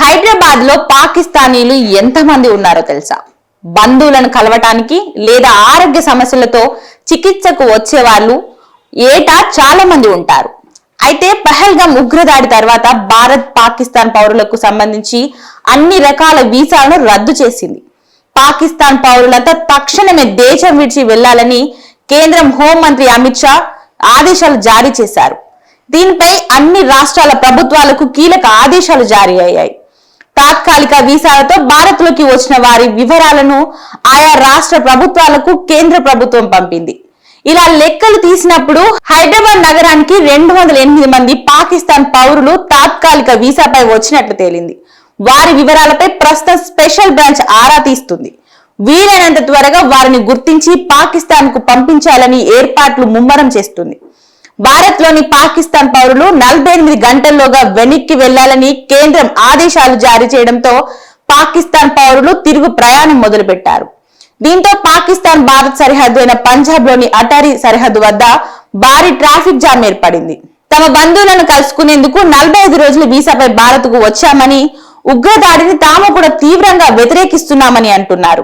హైదరాబాద్లో పాకిస్తానీలు ఎంతమంది ఉన్నారో తెలుసా? బంధువులను కలవటానికి లేదా ఆరోగ్య సమస్యలతో చికిత్సకు వచ్చే వాళ్ళు ఏటా చాలా మంది ఉంటారు. అయితే పహల్గాం ఉగ్రదాడి తర్వాత భారత్ పాకిస్తాన్ పౌరులకు సంబంధించి అన్ని రకాల వీసాలను రద్దు చేసింది. పాకిస్తాన్ పౌరులంతా తక్షణమే దేశం విడిచి వెళ్ళాలని కేంద్రం హోంమంత్రి అమిత్ షా ఆదేశాలు జారీ చేశారు. దీనిపై అన్ని రాష్ట్రాల ప్రభుత్వాలకు కీలక ఆదేశాలు జారీ అయ్యాయి. తాత్కాలిక వీసాలతో భారత్లోకి వచ్చిన వారి వివరాలను ఆయా రాష్ట్ర ప్రభుత్వాలకు కేంద్ర ప్రభుత్వం పంపింది. ఇలా లెక్కలు తీసినప్పుడు హైదరాబాద్ నగరానికి రెండు వందల ఎనిమిది మంది పాకిస్తాన్ పౌరులు తాత్కాలిక వీసాపై వచ్చినట్లు తేలింది. వారి వివరాలపై ప్రస్తుతం స్పెషల్ బ్రాంచ్ ఆరా తీస్తుంది. వీలైనంత త్వరగా వారిని గుర్తించి పాకిస్తాన్కు పంపించాలని ఏర్పాట్లు ముమ్మరం చేస్తుంది. భారత్లోని పాకిస్తాన్ పౌరులు నలభై ఎనిమిది గంటల్లోగా వెనక్కి వెళ్ళాలని కేంద్రం ఆదేశాలు జారీ చేయడంతో పాకిస్తాన్ పౌరులు తిరుగు ప్రయాణం మొదలుపెట్టారు. దీంతో పాకిస్తాన్ భారత్ సరిహద్దు అయిన పంజాబ్లోని అటారీ సరిహద్దు వద్ద భారీ ట్రాఫిక్ జామ్ ఏర్పడింది. తమ బంధువులను కలుసుకునేందుకు నలభై ఐదు రోజుల వీసాపై భారత్కు వచ్చామని ఉగ్రదాడిని తాము కూడా తీవ్రంగా వ్యతిరేకిస్తున్నామని అంటున్నారు.